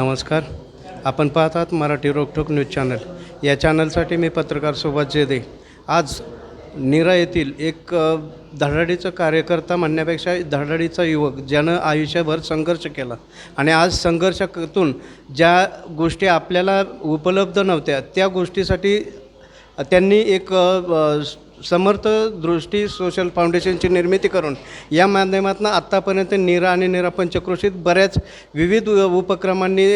नमस्कार. आपण पाहतात मराठी रोकठोक न्यूज चॅनल. या चॅनलसाठी मी पत्रकार सुभाष जेदे. आज नीरा येथील एक अ, धडाडीचा कार्यकर्ता म्हणण्यापेक्षा धडाडीचा युवक ज्यानं आयुष्यभर संघर्ष केला. आणि आज संघर्षातून ज्या गोष्टी आपल्याला उपलब्ध नव्हत्या त्या गोष्टीसाठी त्यांनी एक समर्थ दृष्टी सोशल फाउंडेशनची निर्मिती करून या माध्यमातून आत्तापर्यंत निरा आणि निरा पंचक्रोशीत बऱ्याच विविध उपक्रमांनी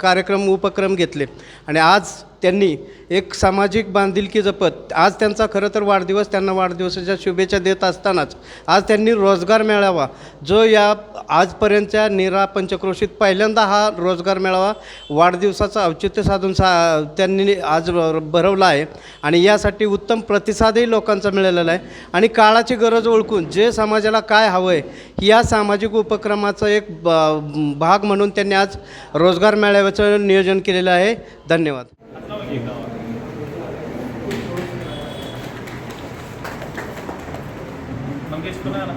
कार्यक्रम उपक्रम घेतले. आणि आज त्यांनी एक सामाजिक बांधिलकी जपत आज त्यांचा खरं तर वाढदिवस त्यांना वाढदिवसाच्या शुभेच्छा देत असतानाच आज त्यांनी रोजगार मेळावा जो या आजपर्यंतच्या निरा पंचक्रोशीत पहिल्यांदा हा रोजगार मेळावा वाढदिवसाचं औचित्य साधून सा त्यांनी आज भरवला आहे. आणि यासाठी उत्तम प्रतिसादही लोकांचा मिळालेला आहे. आणि काळाची गरज ओळखून जे समाजाला काय हवं आहे या सामाजिक उपक्रमाचा एक ब- भाग म्हणून त्यांनी आज रोजगार मेळाव्याचं नियोजन केलेलं आहे. धन्यवाद. मंगेश पुन्हा आला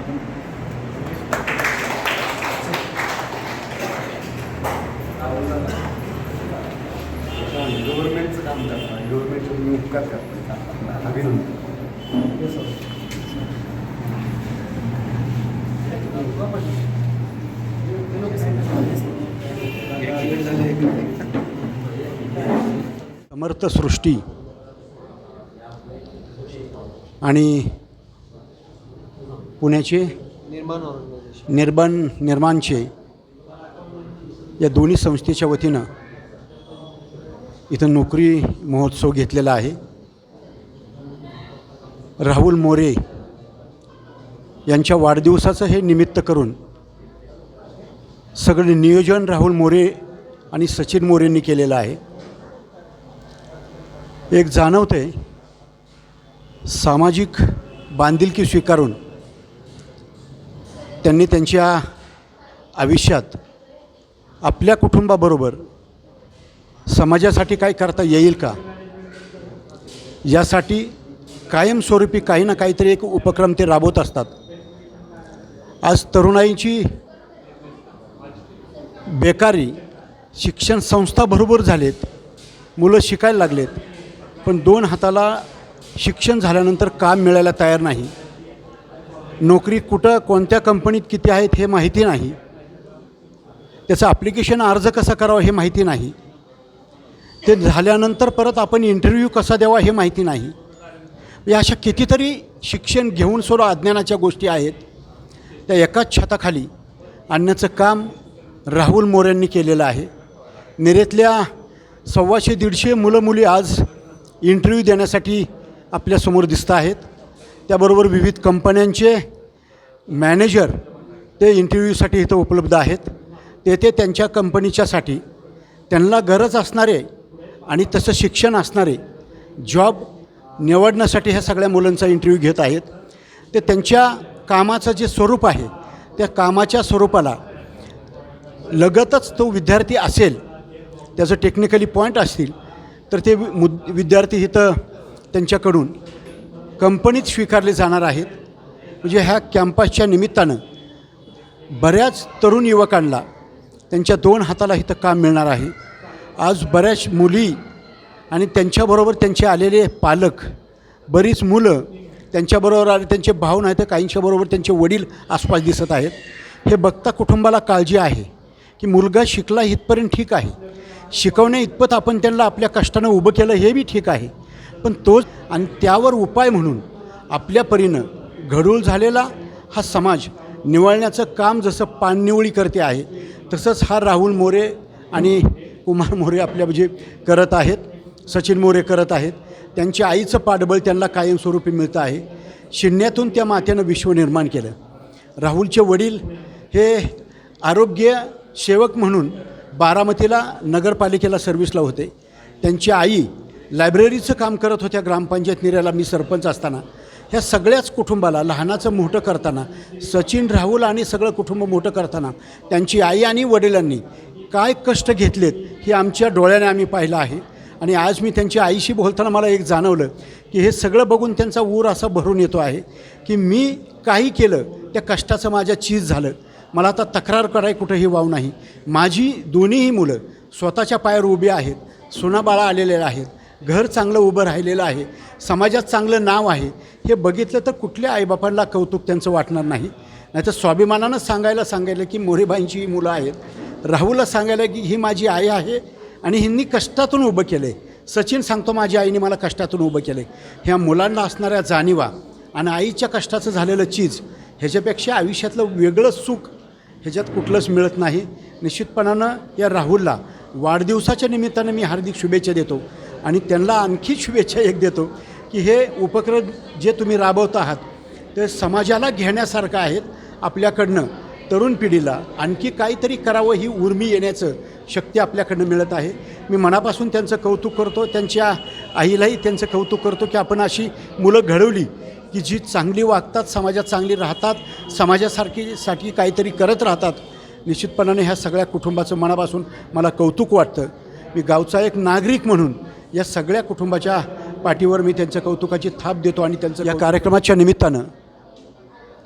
गव्हर्नमेंटचं काम करतात गव्हर्नमेंटचे तुम्ही उपकार करता अभिनंदन समर्थ सृष्टी आणि पुण्याचे निर्माण निर्माणचे या दोन्ही संस्थेच्या वतीनं इथं नोकरी महोत्सव घेतलेला आहे. राहुल मोरे यांच्या वाढदिवसाचं हे निमित्त करून सगळे नियोजन राहुल मोरे आणि सचिन मोरेंनी केलेलं आहे. एक जाणवते सामाजिक बांधिलकी स्वीकारून त्यांनी त्यांच्या आयुष्यात आपल्या कुटुंबाबरोबर समाजासाठी काय करता येईल का? यासाठी कायमस्वरूपी काही ना काहीतरी एक उपक्रम ते राबवत असतात. आज तरुणाईची बेकारी शिक्षण संस्था बरोबर झालेत मुलं शिकायला लागलेत. पण दोन हाताला शिक्षण झाल्यानंतर काम मिळायला तयार नाही. नोकरी कुठं कोणत्या कंपनीत किती आहेत हे माहिती नाही. त्याचं ॲप्लिकेशन अर्ज कसा करावा हे माहिती नाही. ते झाल्यानंतर परत आपण इंटरव्ह्यू कसा द्यावा हे माहिती नाही. या अशा कितीतरी शिक्षण घेऊन सुद्धा अज्ञानाच्या गोष्टी आहेत. त्या एकाच छताखाली आणण्याचं काम राहुल मोऱ्यांनी केलेलं आहे. नेरेतल्या सव्वाशे दीडशे मुलं मुली आज इंटरव्ह्यू देण्यासाठी आपल्यासमोर दिसत आहेत. त्याबरोबर विविध कंपन्यांचे मॅनेजर ते इंटरव्ह्यूसाठी इथं उपलब्ध आहेत. तेथे त्यांच्या कंपनीच्यासाठी त्यांना गरज असणारे आणि तसं शिक्षण असणारे जॉब निवडण्यासाठी ह्या सगळ्या मुलांचा इंटरव्ह्यू घेत आहेत. ते त्यांच्या कामाचं जे स्वरूप आहे त्या कामाच्या स्वरूपाला लगतच तो विद्यार्थी असेल त्याचं टेक्निकली पॉईंट असतील तर ते वि- मुद विद्यार्थी इथं त्यांच्याकडून कंपनीत स्वीकारले जाणार आहेत. म्हणजे ह्या कॅम्पसच्या निमित्तानं बऱ्याच तरुण युवकांना त्यांच्या दोन हाताला इथं काम मिळणार आहे. आज बऱ्याच मुली आणि त्यांच्याबरोबर त्यांचे आलेले पालक बरीच मुलं त्यांच्याबरोबर आले त्यांचे भाऊ नाही तर काहींच्याबरोबर त्यांचे वडील आसपास दिसत आहेत. हे बघता कुटुंबाला काळजी आहे की मुलगा शिकला इथपर्यंत ठीक आहे. शिकवणे इतपत आपण त्यांना आपल्या कष्टानं उभं केलं हे बी ठीक आहे. पण तोच आणि त्यावर उपाय म्हणून आपल्या परीनं घडूळ झालेला हा समाज निवळण्याचं काम जसं पाणनिवळी करते आहे तसंच हा राहुल मोरे आणि कुमार मोरे आपल्या म्हणजे करत आहेत सचिन मोरे करत आहेत त्यांच्या आईचं पाठबळ त्यांना कायमस्वरूपी मिळतं आहे. शिन्यातून त्या मातेनं विश्व निर्माण केलं. राहुलचे वडील हे आरोग्य सेवक म्हणून बारामतीला नगरपालिकेला सर्व्हिसला होते. त्यांची आई लायब्ररीचं काम करत होत्या ग्रामपंचायत निर्याला मी सरपंच असताना. ह्या सगळ्याच कुटुंबाला लहानाचं मोठं करताना सचिन राहुल आणि सगळं कुटुंब मोठं करताना त्यांची आई आणि वडिलांनी काय कष्ट घेतलेत हे आमच्या डोळ्याने आम्ही पाहिलं आहे. आणि आज मी त्यांच्या आईशी बोलताना मला एक जाणवलं की हे सगळं बघून त्यांचा ऊर असा भरून येतो आहे की मी काही केलं त्या कष्टाचं माझ्या चीज झालं. मला आता तक्रार कराय कुठंही वाव नाही. माझी दोन्हीही मुलं स्वतःच्या पायावर उभी आहेत सुनाबाळा आलेले आहेत घर चांगलं उभं राहिलेलं आहे समाजात चांगलं नाव आहे हे बघितलं तर कुठल्या आईबापांना कौतुक त्यांचं वाटणार नाही. नाहीतर स्वाभिमानानं सांगायला सांगायला की मोरेबाईंची ही मुलं आहेत. राहुलला सांगायला की ही माझी आई आहे आणि ह्यांनी कष्टातून उभं केलं आहे सचिन सांगतो माझ्या आईने मला कष्टातून उभं केलं आहे ह्या मुलांना असणाऱ्या जाणीवा आणि आईच्या कष्टाचं झालेलं चीज ह्याच्यापेक्षा आयुष्यातलं वेगळं सुख ह्याच्यात कुठलंच मिळत नाही. निश्चितपणानं या राहुलला वाढदिवसाच्या निमित्तानं मी हार्दिक शुभेच्छा देतो. आणि त्यांना आणखी शुभेच्छा एक देतो की हे उपक्रम जे तुम्ही राबवत आहात ते समाजाला घेण्यासारखं आहेत. आपल्याकडनं तरुण पिढीला आणखी काहीतरी करावं ही उर्मी येण्याचं शक्ती आपल्याकडनं मिळत आहे. मी मनापासून त्यांचं कौतुक करतो. त्यांच्या आईलाही त्यांचं कौतुक करतो की आपण अशी मुलं घडवली की जी चांगली वागतात समाजात चांगली राहतात समाजासारखी साठी काहीतरी करत राहतात निश्चितपणाने ह्या सगळ्या कुटुंबाचं मनापासून मला कौतुक वाटतं. मी गावचा एक नागरिक म्हणून या सगळ्या कुटुंबाच्या पाठीवर मी त्यांच्या कौतुकाची थाप देतो आणि त्यांचं या कार्यक्रमाच्या निमित्तानं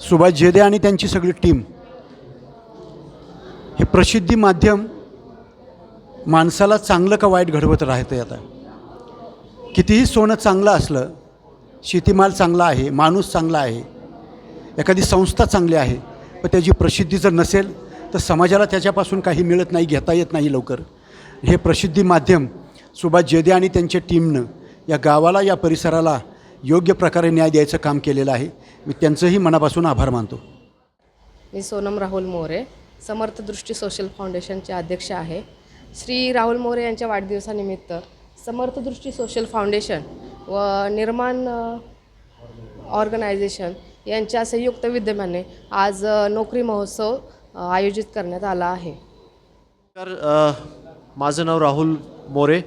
सुभाष जेदे आणि त्यांची सगळी टीम हे प्रसिद्धी माध्यम माणसाला चांगलं का वाईट घडवत राहतं आता? कितीही सोनं चांगलं असलं शेतीमाल चांगला आहे माणूस चांगला आहे एखादी संस्था चांगली आहे पण त्याची प्रसिद्धी जर नसेल तर समाजाला त्याच्यापासून काही मिळत नाही घेता येत नाही लवकर. हे प्रसिद्धी माध्यम सुभाष जेदे आणि त्यांच्या टीमनं या गावाला या परिसराला योग्य प्रकारे न्याय द्यायचं काम केलेलं आहे. मी त्यांचंही मनापासून आभार मानतो. मी सोनम राहुल मोरे समर्थ दृष्टी सोशल फाउंडेशनचे अध्यक्ष आहे. श्री राहुल मोरे यांच्या वाढदिवसानिमित्त समर्थ दृष्टी सोशल फाउंडेशन व निर्माण ऑर्गनायझेशन यांच्या संयुक्त विद्यमाने आज नोकरी महोत्सव आयोजित करण्यात आला आहे. तर माझं नाव राहुल मोरे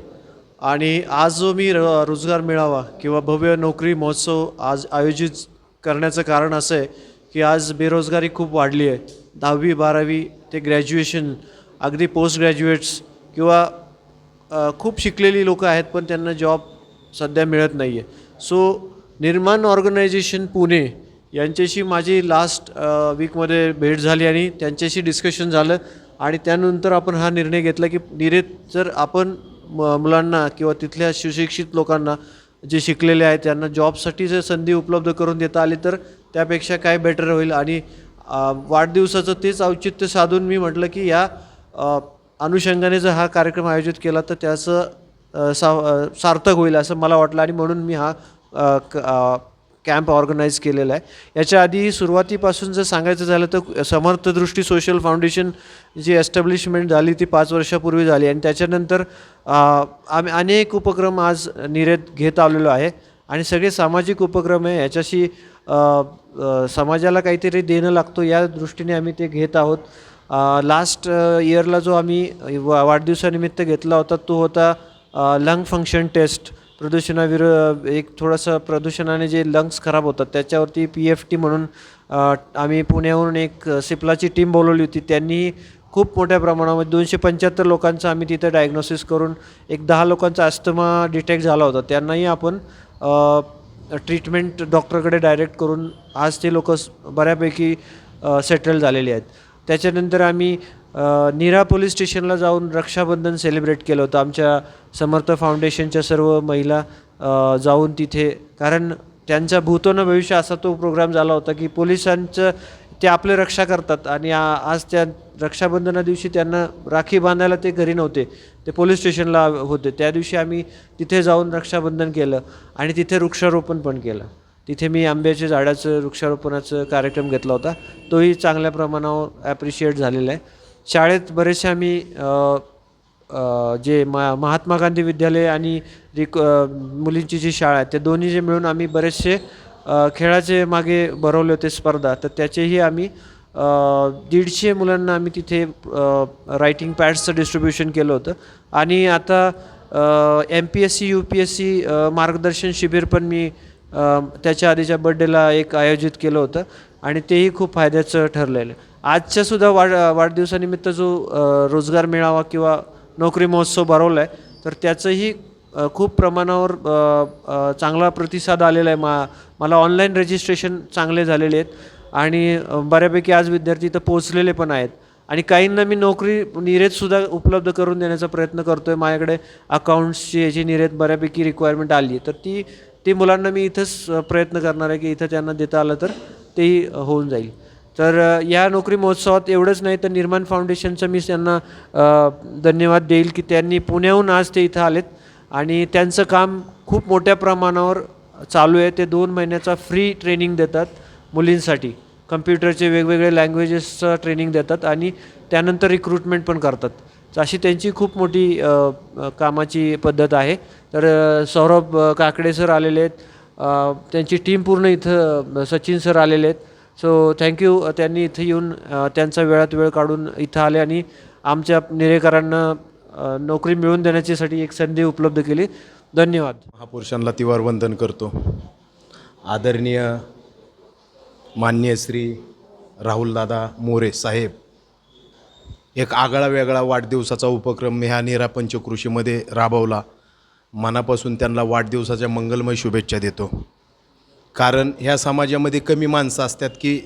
आणि आज जो मी र रोजगार मेळावा किंवा भव्य नोकरी महोत्सव आज आयोजित करण्याचं कारण असं आहे की आज बेरोजगारी खूप वाढली आहे. दहावी बारावी ते ग्रॅज्युएशन अगदी पोस्ट ग्रॅज्युएट्स किंवा खूप शिकलेली लोकं आहेत पण त्यांना जॉब सध्या मिळत नाही आहे सो निर्माण ऑर्गनायझेशन पुणे यांच्याशी माझी लास्ट वीकमध्ये भेट झाली आणि त्यांच्याशी डिस्कशन झालं. आणि त्यानंतर आपण हा निर्णय घेतला की निरेत जर आपण म मुलांना किंवा तिथल्या सुशिक्षित लोकांना जे शिकलेले आहेत त्यांना जॉबसाठी जर संधी उपलब्ध करून देता आली तर त्यापेक्षा काय बेटर होईल? आणि वाढदिवसाचं तेच औचित्य साधून मी म्हटलं की या अनुषंगाने जर हा कार्यक्रम आयोजित केला तर त्याचं सा सार्थक होईल असं मला वाटलं आणि म्हणून मी हा क- कॅम्प ऑर्गनाईज केलेला आहे. याच्या आधी सुरुवातीपासून जर सांगायचं झालं तर समर्थदृष्टी सोशल फाउंडेशन जी एस्टॅब्लिशमेंट झाली ती पाच वर्षापूर्वी झाली आणि त्याच्यानंतर आम्ही अनेक उपक्रम आज निर्यत घेत आलेलो आहे आणि सगळे सामाजिक उपक्रम आहे. याच्याशी समाजाला काहीतरी देणं लागतो या दृष्टीने आम्ही ते घेत आहोत. लास्ट इयरला जो आम्ही वा वाढदिवसानिमित्त घेतला होता तो होता लंग फंक्शन टेस्ट प्रदूषणाविर एक थोडंसं प्रदूषणाने जे लंग्स खराब होतात त्याच्यावरती पी एफ टी म्हणून आम्ही पुण्याहून एक सिप्लाची टीम बोलवली होती. त्यांनी खूप मोठ्या प्रमाणामध्ये दोनशे पंच्याहत्तर लोकांचं आम्ही तिथं डायग्नोसिस करून एक दहा लोकांचा अस्थमा डिटेक्ट झाला होता. त्यांनाही आपण ट्रीटमेंट डॉक्टरकडे डायरेक्ट करून आज ते लोक बऱ्यापैकी सेटल झालेले आहेत. त्याच्यानंतर आम्ही नीरा पोलीस स्टेशनला जाऊन रक्षाबंधन सेलिब्रेट केलं होतं. आमच्या समर्थ फाउंडेशनच्या सर्व महिला जाऊन तिथे कारण त्यांचा भूतोन भविष्य असा तो प्रोग्राम झाला होता की पोलिसांचं ते आपले रक्षा करतात आणि आज त्या रक्षाबंधना दिवशी त्यांना राखी बांधायला ते घरी नव्हते. ते पोलीस स्टेशनला होते. त्या दिवशी आम्ही तिथे जाऊन रक्षाबंधन केलं आणि तिथे वृक्षारोपण पण केलं. तिथे मी आंब्याच्या झाडाचं वृक्षारोपणाचं कार्यक्रम घेतला होता. तोही चांगल्या प्रमाणावर ॲप्रिशिएट झालेला आहे. शाळेत बरेचसे आम्ही जे मा महात्मा गांधी विद्यालय आणि रिक मुलींची जी शाळा आहे ते दोन्ही जे मिळून आम्ही बरेचसे खेळाचे मागे भरवले होते स्पर्धा. तर त्याचेही आम्ही दीडशे मुलांना आम्ही तिथे रायटिंग पॅड्सचं डिस्ट्रीब्युशन केलं होतं. आणि आता M P S C U P S C मार्गदर्शन शिबिर पण मी त्याच्या आधीच्या बड्डेला एक आयोजित केलं होतं. आणि तेही खूप फायद्याचं ठरलेलं आजच्यासुद्धा आजच्या सुद्धा वाढ वाढदिवसानिमित्त जो रोजगार मेळावा किंवा नोकरी महोत्सव भरवला आहे तर त्याचंही खूप प्रमाणावर चांगला प्रतिसाद आलेला आहे. मा मला ऑनलाईन रजिस्ट्रेशन चांगले झालेले आहेत आणि बऱ्यापैकी आज विद्यार्थी इथं पोचलेले पण आहेत. आणि काहींना मी नोकरी निरेतसुद्धा उपलब्ध करून देण्याचा प्रयत्न करतो आहे माझ्याकडे अकाउंट्सची याची निरेत बऱ्यापैकी रिक्वायरमेंट आली तर ती ती मुलांना मी इथंच प्रयत्न करणार आहे की इथं त्यांना देता आलं तर तेही होऊन जाईल. तर या नोकरी महोत्सवात एवढंच नाही तर निर्माण फाउंडेशनचं मी त्यांना धन्यवाद देईल की त्यांनी पुण्याहून आज ते इथं आलेत. आणि त्यांचं काम खूप मोठ्या प्रमाणावर चालू आहे. ते दोन महिन्याचा फ्री ट्रेनिंग देतात मुलींसाठी. कम्प्युटरचे वेगवेगळे लँग्वेजेसचं ट्रेनिंग देतात आणि त्यानंतर रिक्रुटमेंट पण करतात. अशी त्यांची खूप मोठी कामाची पद्धत आहे. तर सौरभ काकडे सर आलेले आहेत. त्यांची टीम पूर्ण इथं सचिन सर आलेले आहेत. सो थँक्यू त्यांनी इथं येऊन त्यांचा वेळात वेळ काढून इथं आले आणि आमच्या निरेकरांना नोकरी मिळवून देण्याच्यासाठी एक संधी उपलब्ध केली. धन्यवाद. महापुरुषांना तिवार वंदन करतो. आदरणीय मान्य श्री राहुलदादा मोरे साहेब एक आगळा वेगळा वाढदिवसाचा उपक्रम मी ह्या निरा पंचकृषीमध्ये राबवला. मनापासून त्यांना वाढदिवसाच्या मंगलमय शुभेच्छा देतो. कारण ह्या समाजामध्ये कमी माणसं असतात की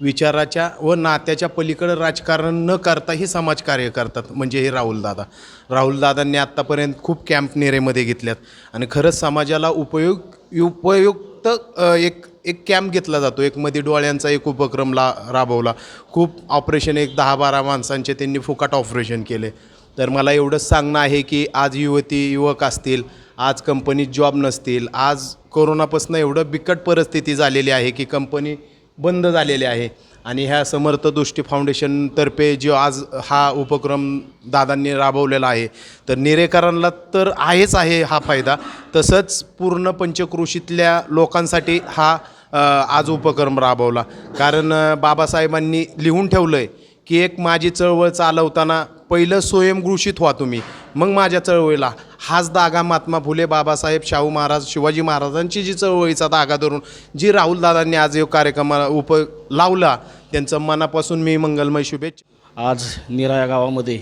विचाराच्या व नात्याच्या पलीकडं राजकारण न करता हे समाजकार्य करतात. म्हणजे हे राहुलदादा राहुलदादांनी आत्तापर्यंत खूप कॅम्प नेरेमध्ये घेतल्यात. आणि खरंच समाजाला उपयोग उपयुक्त एक एक कॅम्प घेतला जातो. एक मध्ये डोळ्यांचा एक उपक्रम ला राबवला. खूप ऑपरेशन एक दहा बारा माणसांचे त्यांनी फुकाट ऑपरेशन केले. तर मला एवढंच सांगणं आहे की आज युवती युवक असतील आज कंपनीत जॉब नसतील आज कोरोनापासून एवढं बिकट परिस्थिती झालेली आहे की कंपनी बंद झालेली आहे. आणि ह्या समर्थ दृष्टी फाउंडेशनतर्फे जो आज हा उपक्रम दादांनी राबवलेला आहे तर निरेकरांना तर आहेच आहे हा फायदा. तसंच पूर्ण पंचकृषीतल्या लोकांसाठी हा आज उपक्रम राबवला. कारण बाबासाहेबांनी लिहून ठेवलं आहे की एक माझी चळवळ चालवताना पहिलं स्वयंघोषित व्हा तुम्ही. मग माझ्या चळवळीला हाच धागा महात्मा फुले बाबासाहेब शाहू महाराज शिवाजी महाराजांची जी चळवळीचा धागा धरून जी राहुलदादांनी आज या कार्यक्रमाला उप लावला त्यांचं मनापासून मी मंगलमय शुभेच्छा. आज निरा या गावामध्ये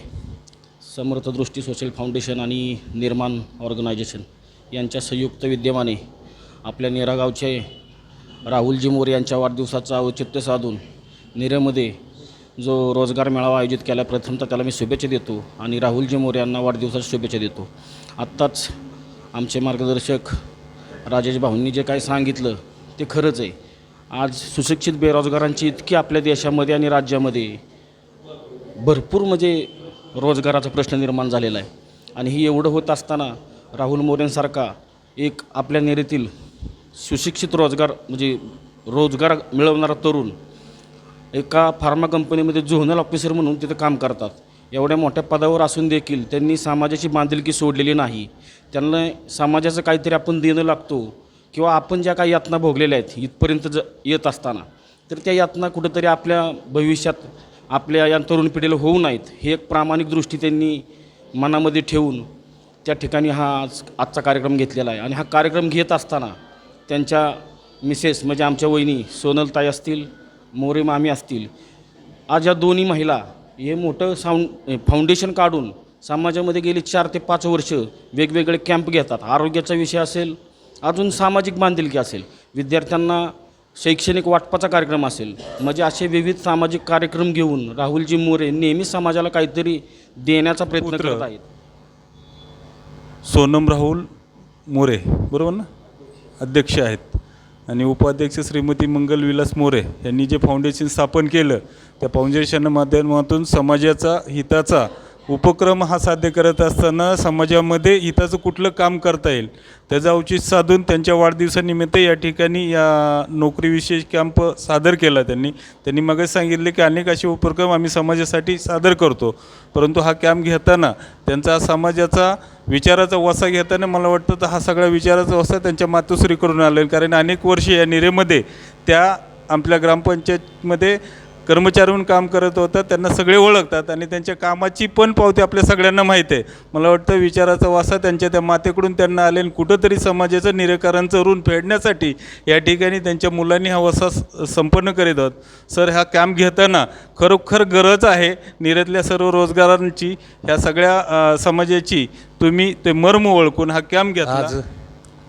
समर्थ दृष्टी सोशल फाउंडेशन आणि निर्माण ऑर्गनायझेशन यांच्या संयुक्त विद्यमाने आपल्या निरा गावचे राहुलजी मोरे यांच्या वाढदिवसाचं औचित्य साधून निरेमध्ये जो रोजगार मेळावा आयोजित केला प्रथमतः त्याला मी शुभेच्छा देतो आणि राहुलजी मोरे यांना वाढदिवसाच्या शुभेच्छा देतो. आत्ताच आमचे मार्गदर्शक राजेश भाऊंनी जे काही सांगितलं ते खरंच आहे. आज सुशिक्षित बेरोजगारांची इतकी आपल्या देशामध्ये आणि राज्यामध्ये भरपूर म्हणजे रोजगाराचा प्रश्न निर्माण झालेला आहे. आणि ही एवढं होत असताना राहुल मोरेंसारखा एक आपल्या नेरीतील सुशिक्षित रोजगार म्हणजे रोजगार मिळवणारा तरुण एका फार्मा कंपनीमध्ये झोनल ऑफिसर म्हणून तिथं काम करतात. एवढ्या मोठ्या पदावर असून देखील त्यांनी समाजाची बांधिलकी सोडलेली नाही. त्यांना समाजाचं काहीतरी आपण देणं लागतो किंवा आपण ज्या काही यातना भोगलेल्या आहेत इथपर्यंत ज येत असताना तर त्या यातना कुठंतरी आपल्या भविष्यात आपल्या या तरुण पिढीला होऊ नाहीत हे एक प्रामाणिक दृष्टी त्यांनी मनामध्ये ठेवून त्या ठिकाणी हा आज आजचा कार्यक्रम घेतलेला आहे. आणि हा कार्यक्रम घेत असताना त्यांच्या मिसेस म्हणजे आमच्या वहिनी सोनलताई असतील मोरे मामी असतील. आज या दोन्ही महिला हे मोठं साऊंड फाउंडेशन काढून समाजामध्ये गेली चार ते पाच वर्ष वेगवेगळे कॅम्प घेतात. आरोग्याचा विषय असेल अजून सामाजिक बांधिलकी असेल विद्यार्थ्यांना शैक्षणिक वाटपाचा कार्यक्रम असेल म्हणजे असे विविध सामाजिक कार्यक्रम घेऊन राहुलजी मोरे नेहमी समाजाला काहीतरी देण्याचा प्रयत्न. करत आहेत. सोनम राहुल मोरे बरोबर ना? अध्यक्ष आहेत. आणि उपाध्यक्ष श्रीमती मंगल विलास मोरे यांनी जे फाउंडेशन स्थापन केलं त्या फाउंडेशन माध्यमातून समाजाचा हिताचा उपक्रम हा साध्य करत असताना समाजामध्ये हिताचं कुठलं काम करता येईल त्याचा औचित साधून त्यांच्या वाढदिवसानिमित्त या ठिकाणी या नोकरी विशेष कॅम्प सादर केला त्यांनी. त्यांनी मगच सांगितले की अनेक असे उपक्रम आम्ही समाजासाठी सादर करतो. परंतु हा कॅम्प घेताना त्यांचा समाजाचा विचाराचा वसा घेताना मला वाटतं तर हा सगळा विचाराचा वसा त्यांच्या मातोश्री करून आलेला कारण अनेक वर्षे या निरेमध्ये त्या आपल्या ग्रामपंचायतमध्ये कर्मचारी म्हणून काम करत होतात त्यांना सगळे ओळखतात आणि त्यांच्या कामाची पण पावती आपल्या सगळ्यांना माहीत आहे. मला वाटतं विचाराचा वासा त्यांच्या त्या मातेकडून त्यांना आले आणि कुठंतरी समाजाचं निरेकरांचं ऋण फेडण्यासाठी या ठिकाणी त्यांच्या मुलांनी हा वसा स- संपन्न करीत आहोत. सर हा कॅम्प घेताना खरोखर गरज आहे निरेतल्या सर्व रोजगारांची ह्या सगळ्या समाजाची. तुम्ही ते मर्म ओळखून हा कॅम्प घेतला. आज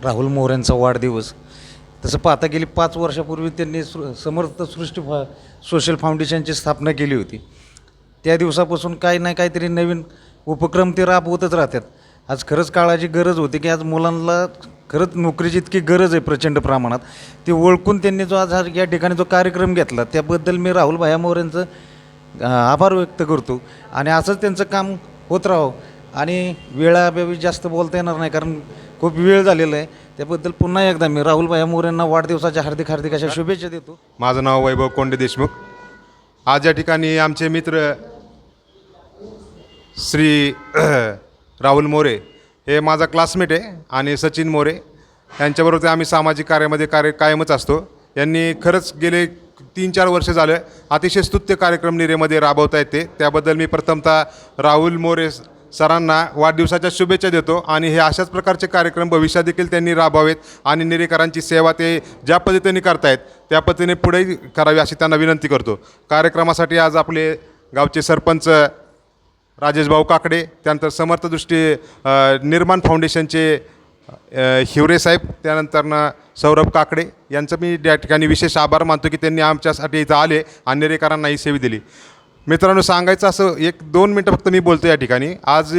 राहुल मोऱ्यांचा वाढदिवस. तसं पाहता गेली पाच वर्षापूर्वी त्यांनी सृ समर्थ सृष्टी फा सोशल फाउंडेशनची स्थापना केली होती. त्या दिवसापासून काही ना काहीतरी नवीन उपक्रम ते राबवतच राहतात. आज खरंच काळाची गरज होती की आज मुलांना खरंच नोकरीची इतकी गरज आहे प्रचंड प्रमाणात. ते ओळखून त्यांनी जो आज हा या ठिकाणी जो कार्यक्रम घेतला त्याबद्दल मी राहुल भाया यांचं आभार व्यक्त करतो. आणि असंच त्यांचं काम होत राहो. आणि वेळाअभावी जास्त बोलता येणार नाही कारण खूप वेळ झालेला आहे. त्याबद्दल पुन्हा एकदा मी राहुल भाया मोरेंना वाढदिवसाच्या हार्दिक हार्दिक अशा शुभेच्छा देतो. माझं नाव वैभव कोंडे देशमुख. आज या ठिकाणी आमचे मित्र श्री राहुल मोरे हे माझा क्लासमेट आहे आणि सचिन मोरे. यांच्याबरोबर ते आम्ही सामाजिक कार्यामध्ये कार्य कायमच असतो. यांनी खरंच गेले तीन चार वर्ष झालं. अतिशय स्तुत्य कार्यक्रम निरेमध्ये राबवता येते. त्याबद्दल मी प्रथमतः राहुल मोरे सरांना वाढदिवसाच्या शुभेच्छा देतो आणि हे अशाच प्रकारचे कार्यक्रम भविष्यात देखील त्यांनी राबवावेत आणि निरेकरांची सेवा ते ज्या पद्धतीने करतायत त्या पद्धतीने पुढे करावी अशी त्यांना विनंती करतो. कार्यक्रमासाठी आज आपले गावचे सरपंच राजेश भाऊ काकडे त्यानंतर समर्थदृष्टी निर्माण फाउंडेशनचे हिवरे साहेब त्यानंतरनं सौरभ काकडे यांचं मी या ठिकाणी विशेष आभार मानतो की त्यांनी आमच्यासाठी इथं आले आणि निरेकरांना ही सेवा दिली. मित्रांनो सांगायचं असं एक दोन मिनटं फक्त मी बोलतो या ठिकाणी. आज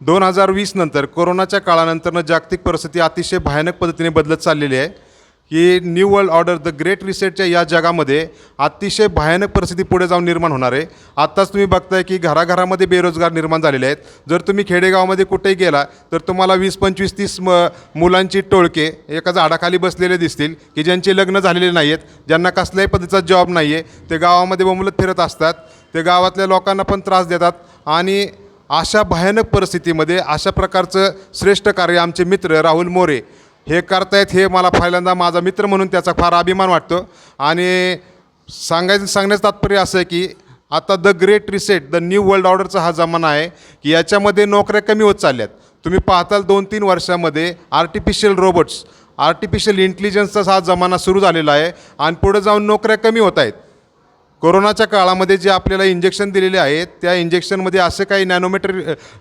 दोन हजार वीस नंतर कोरोनाच्या काळानंतरनं जागतिक परिस्थिती अतिशय भयानक पद्धतीने बदलत चाललेली आहे. की new world order the great रिसेटच्या या जगामध्ये अतिशय भयानक परिस्थिती पुढे जाऊन निर्माण होणार आहे. आत्ताच तुम्ही बघताय की घराघरामध्ये बेरोजगार निर्माण झालेले आहेत. जर तुम्ही खेडेगावामध्ये कुठेही गेला तर तुम्हाला वीस पंचवीस तीस म मुलांची टोळके एका झाडाखाली बसलेले दिसतील की ज्यांचे लग्न झालेले नाही आहेत ज्यांना कसल्याही पद्धतीचा जॉब नाही आहे ते गावामध्ये बोंबलत फिरत असतात. ते गावातल्या लोकांना पण त्रास देतात. आणि अशा भयानक परिस्थितीमध्ये अशा प्रकारचं श्रेष्ठ कार्य आमचे मित्र राहुल मोरे हे करतायत हे मला पहिल्यांदा माझा मित्र म्हणून त्याचा फार अभिमान वाटतो. आणि सांगायचं सांगण्याचं तात्पर्य असं आहे की आता the great reset the new world ऑर्डरचा हा जमाना आहे की याच्यामध्ये नोकऱ्या कमी होत चालल्यात. तुम्ही पाहताल दोन तीन वर्षामध्ये आर्टिफिशियल रोबोट्स आर्टिफिशियल इंटेलिजन्सचा हा जमाना सुरू झालेला आहे. आणि पुढे जाऊन नोकऱ्या कमी होत आहेत. कोरोनाच्या काळामध्ये जे आपल्याला इंजेक्शन दिलेले आहेत त्या इंजेक्शनमध्ये असे काही नॅनोमेटर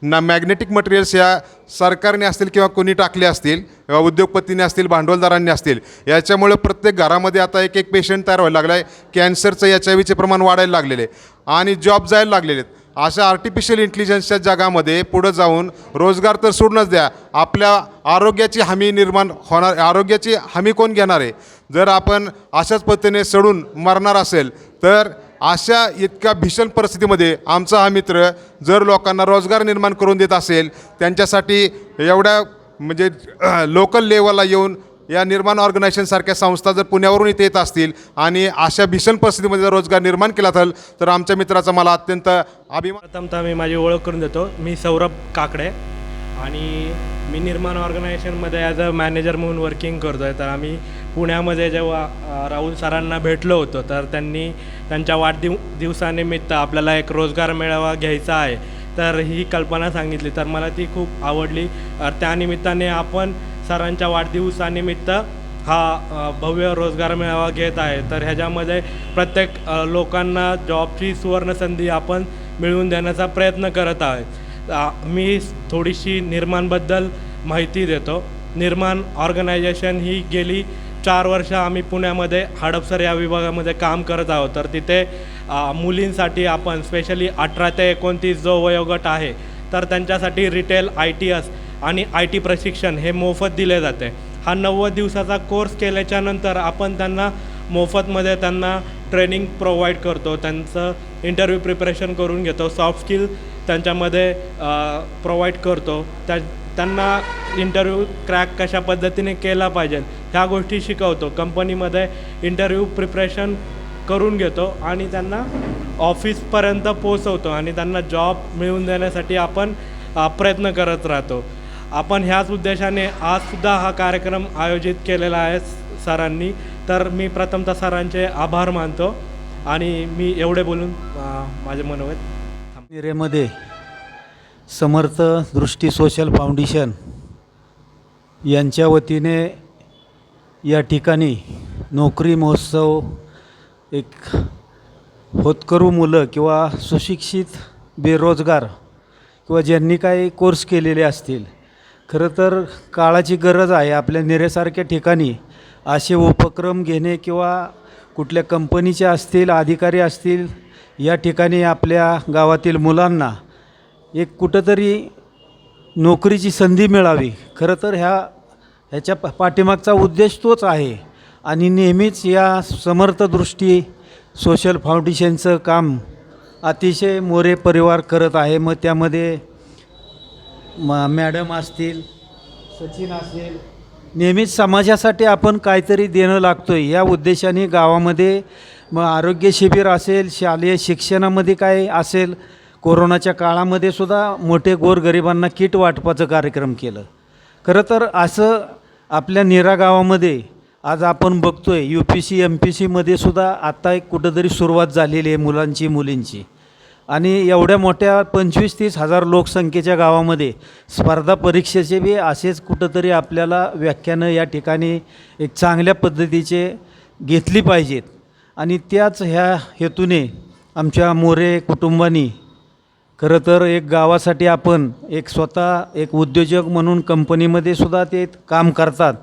ना मॅग्नेटिक मटेरियल्स या सरकारने असतील किंवा कोणी टाकले असतील किंवा उद्योगपतींनी असतील भांडवलदारांनी असतील याच्यामुळे प्रत्येक घरामध्ये आता एक एक पेशंट तयार व्हायला लागला आहे कॅन्सरचं एच आय व्हीचे प्रमाण वाढायला लागलेले आहे. आणि जॉब जायला लागलेले आहेत. अशा आर्टिफिशियल इंटेलिजन्सच्या जगामध्ये पुढं जाऊन रोजगार तर सोडूनच द्या. आपल्या आरोग्याची हमी निर्माण होणार आरोग्याची हमी कोण घेणार आहे? जर आपण अशाच पद्धतीने सडून मरणार असेल तर अशा इतक्या भीषण परिस्थितीमध्ये आमचा हा मित्र जर लोकांना रोजगार निर्माण करून देत असेल त्यांच्यासाठी एवढ्या म्हणजे लोकल लेवलला येऊन या निर्माण ऑर्गनायझेशनसारख्या संस्था जर पुण्यावरून इथे येत असतील आणि अशा भीषण परिस्थितीमध्ये जर रोजगार निर्माण केला असेल तर आमच्या मित्राचा मला अत्यंत अभिमान प्रथमतः मी माझी ओळख करून देतो. मी सौरभ काकडे आणि मी निर्माण ऑर्गनायझेशनमध्ये ॲज अ मॅनेजर म्हणून वर्किंग करतो आहे तर आम्ही पुण्यामध्ये जेव्हा राहुल सरांना भेटलो होतो तर त्यांनी त्यांच्या वाढदिव दिवसानिमित्त आपल्याला एक रोजगार मेळावा घ्यायचा आहे तर ही कल्पना सांगितली. तर मला ती खूप आवडली. त्यानिमित्ताने आपण सरांच्या वाढदिवसानिमित्त हा भव्य रोजगार मेळावा घेत आहे. तर ह्याच्यामध्ये प्रत्येक लोकांना जॉबची सुवर्णसंधी आपण मिळवून देण्याचा प्रयत्न करत आहे. मी थोडीशी निर्माणबद्दल माहिती देतो. निर्माण ऑर्गनायझेशन ही गेली चार वर्ष आम्ही पुण्यामध्ये हडपसर या विभागामध्ये काम करत आहोत. तर तिथे मुलींसाठी आपण स्पेशली अठरा ते एकोणतीस जो वयोगट आहे तर त्यांच्यासाठी रिटेल आय टी एस आणि आय टी प्रशिक्षण हे मोफत दिले जाते. हा नव्वद दिवसाचा कोर्स केल्याच्यानंतर आपण त्यांना मोफतमध्ये त्यांना ट्रेनिंग प्रोव्हाइड करतो. त्यांचं इंटरव्ह्यू प्रिपरेशन करून घेतो. सॉफ्ट स्किल त्यांच्यामध्ये प्रोव्हाइड करतो. त्या त्यांना इंटरव्ह्यू क्रॅक कशा पद्धतीने केला पाहिजे ह्या गोष्टी शिकवतो. कंपनीमध्ये इंटरव्ह्यू प्रिपरेशन करून घेतो आणि त्यांना ऑफिसपर्यंत पोचवतो आणि त्यांना जॉब मिळवून देण्यासाठी आपण प्रयत्न करत राहतो. आपण ह्याच उद्देशाने आजसुद्धा हा कार्यक्रम आयोजित केलेला आहे सरांनी. तर मी प्रथमतः सरांचे आभार मानतो आणि मी एवढे बोलून माझे मनोवेत रेमध्ये समर्थ दृष्टी सोशल फाउंडेशन यांच्या वतीने या ठिकाणी नोकरी महोत्सव एक होतकरू मुलं किंवा सुशिक्षित बेरोजगार किंवा ज्यांनी काही कोर्स केलेले असतील खरं तर काळाची गरज आहे. आपल्या निरेसारख्या ठिकाणी असे उपक्रम घेणे किंवा कुठल्या कंपनीचे असतील अधिकारी असतील या ठिकाणी आपल्या गावातील मुलांना एक कुठंतरी नोकरीची संधी मिळावी. खरं तर ह्या ह्याच्या पाठीमागचा उद्देश तोच आहे. आणि नेहमीच या समर्थदृष्टी सोशल फाउंडेशनचं काम अतिशय मोरे परिवार करत आहे. मग त्यामध्ये म मॅडम असतील सचिन असेल. नेहमीच समाजासाठी आपण काहीतरी देणं लागतो आहे या उद्देशाने गावामध्ये मग आरोग्य शिबिर असेल शालेय शिक्षणामध्ये काय असेल कोरोनाच्या काळामध्ये सुद्धा मोठे गोरगरिबांना किट वाटपाचं कार्यक्रम केलं. खरं तर असं आपल्या निरा गावामध्ये आज आपण बघतो आहे U P C M P सीमध्ये सुद्धा आत्ता एक कुठंतरी सुरुवात झालेली आहे मुलांची मुलींची. आणि एवढ्या मोठ्या पंचवीस तीस हजार लोकसंख्येच्या गावामध्ये स्पर्धा परीक्षेचे बी असेच कुठंतरी आपल्याला व्याख्यानं या ठिकाणी एक चांगल्या पद्धतीचे घेतली पाहिजेत. आणि त्याच ह्या हेतूने आमच्या मोरे कुटुंबानी खरं तर एक गावासाठी आपण एक स्वतः एक उद्योजक म्हणून कंपनीमध्ये सुद्धा ते काम करतात.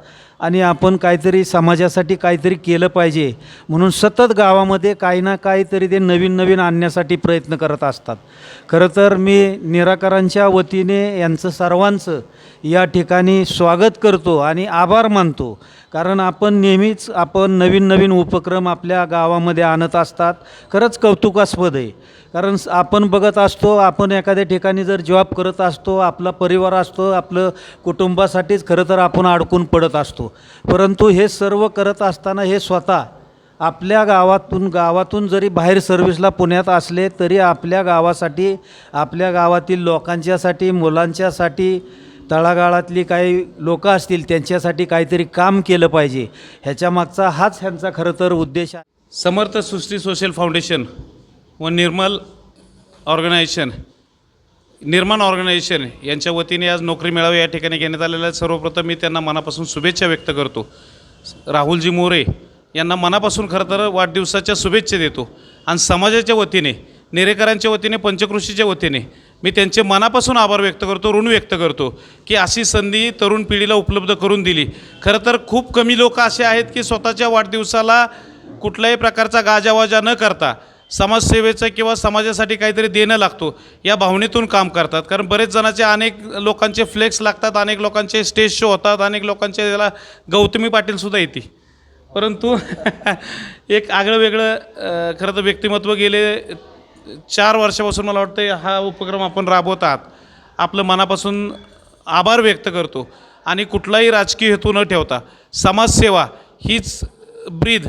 आणि आपण काहीतरी समाजासाठी काहीतरी केलं पाहिजे. म्हणून सतत गावामध्ये काही ना काहीतरी ते नवीन नवीन आणण्यासाठी प्रयत्न करत असतात. खरं तर मी निराकारांच्या वतीने यांचं सर्वांचं या ठिकाणी स्वागत करतो आणि आभार मानतो. कारण आपण नेहमीच आपण नवीन नवीन उपक्रम आपल्या गावामध्ये आणत असतात. खरंच कौतुकास्पद आहे. कारण आपण बघत असतो आपण एखाद्या ठिकाणी जर जॉब करत असतो आपला परिवार असतो आपलं कुटुंबासाठीच खरं तर आपण अडकून पडत असतो. परंतु हे सर्व करत असताना हे स्वतः आपल्या गावातून गावातून जरी बाहेर सर्व्हिसला पुण्यात असले तरी आपल्या गावासाठी आपल्या गावातील लोकांच्यासाठी मुलांच्यासाठी तळागाळातली काही लोकं असतील त्यांच्यासाठी काहीतरी काम केलं पाहिजे. ह्याच्यामागचा हाच ह्यांचा खरं तर उद्देश आहे. समर्थ सृष्टी सोशल फाउंडेशन व निर्मल ऑर्गनायझेशन निर्माण ऑर्गनायझेशन यांच्या वतीने आज नोकरी मिळावी या ठिकाणी घेण्यात आलेल्या आहे. सर्वप्रथम मी त्यांना मनापासून शुभेच्छा व्यक्त करतो. राहुलजी मोरे यांना मनापासून खरं तर वाढदिवसाच्या शुभेच्छा देतो. आणि समाजाच्या वतीने नेरेकरांच्या वतीने पंचकृषीच्या वतीने मी त्यांचे मनापासून आभार व्यक्त करतो ऋण व्यक्त करतो की अशी संधी तरुण पिढीला उपलब्ध करून दिली. खरं तर खूप कमी लोक असे आहेत की स्वतःच्या वाढदिवसाला कुठल्याही प्रकारचा गाजावाजा न करता समाजसेवेचं किंवा समाजासाठी काहीतरी देणं लागतो या भावनेतून काम करतात. कारण बरेच जणांचे अनेक लोकांचे फ्लेक्स लागतात अनेक लोकांचे स्टेज शो होतात अनेक लोकांचे याला गौतमी पाटीलसुद्धा येते परंतु एक आगळं वेगळं खरं तर व्यक्तिमत्व गेले चार वर्षापासून मला वाटतं हा उपक्रम आपण राबवत आहात. आपलं मनापासून आभार व्यक्त करतो. आणि कुठलाही राजकीय हेतू न ठेवता समाजसेवा हीच ब्रीद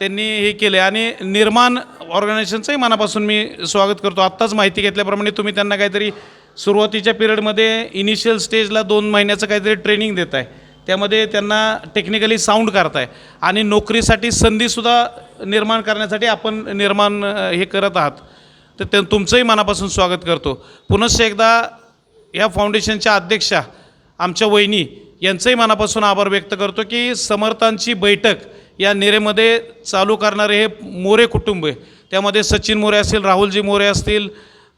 त्यांनी हे केले आणि निर्माण ऑर्गनायझेशनचंही मनापासून मी स्वागत करतो. आत्ताच माहिती घेतल्याप्रमाणे तुम्ही त्यांना काहीतरी सुरुवातीच्या पिरियडमध्ये इनिशियल स्टेजला दोन महिन्याचं काहीतरी ट्रेनिंग देत आहे त्यामध्ये त्यांना टेक्निकली साऊंड करताय. आणि नोकरीसाठी संधीसुद्धा निर्माण करण्यासाठी आपण निर्माण हे करत आहात. तर ते तुमचंही मनापासून स्वागत करतो. पुनश्च एकदा या फाउंडेशनच्या अध्यक्षा आमच्या वहिनी यांचंही मनापासून आभार व्यक्त करतो की समर्थांची बैठक या नेरेमध्ये चालू करणारे हे मोरे कुटुंब आहे. त्यामध्ये सचिन मोरे असतील राहुलजी मोरे असतील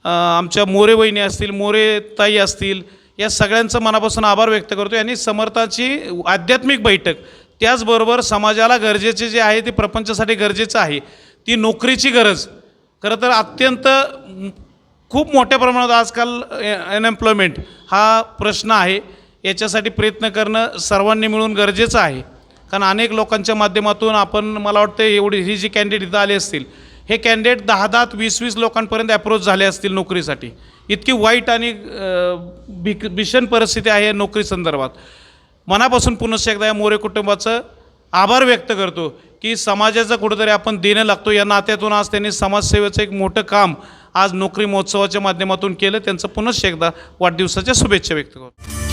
आमच्या मोरे वहिनी असतील मोरे ताई असतील या सगळ्यांचं मनापासून आभार व्यक्त करतो. यांनी समर्थाची आध्यात्मिक बैठक त्याचबरोबर समाजाला गरजेचे जे आहे ते प्रपंचासाठी गरजेचं आहे ती नोकरीची गरज. खरं तर अत्यंत खूप मोठ्या प्रमाणात आजकाल अनएम्प्लॉयमेंट हा प्रश्न आहे. याच्यासाठी प्रयत्न करणं सर्वांनी मिळून गरजेचं आहे. कारण अनेक लोकांच्या माध्यमातून आपण मला वाटतं एवढी ही जी कॅन्डिडेट इथं आली असतील हे कॅन्डिडेट दहा दहा वीस वीस लोकांपर्यंत अप्रोच झाले असतील नोकरीसाठी. इतकी वाईट आणि भिक भीषण परिस्थिती आहे नोकरी संदर्भात. मनापासून पुनश्च एकदा या मोरे कुटुंबाचं आभार व्यक्त करतो की समाजाचं कुठंतरी आपण देणं लागतो. या नात्यातून आज त्यांनी समाजसेवेचं एक मोठं काम आज नोकरी महोत्सवाच्या माध्यमातून केलं. त्यांचं पुनश्च एकदा वाढदिवसाच्या शुभेच्छा व्यक्त करतो.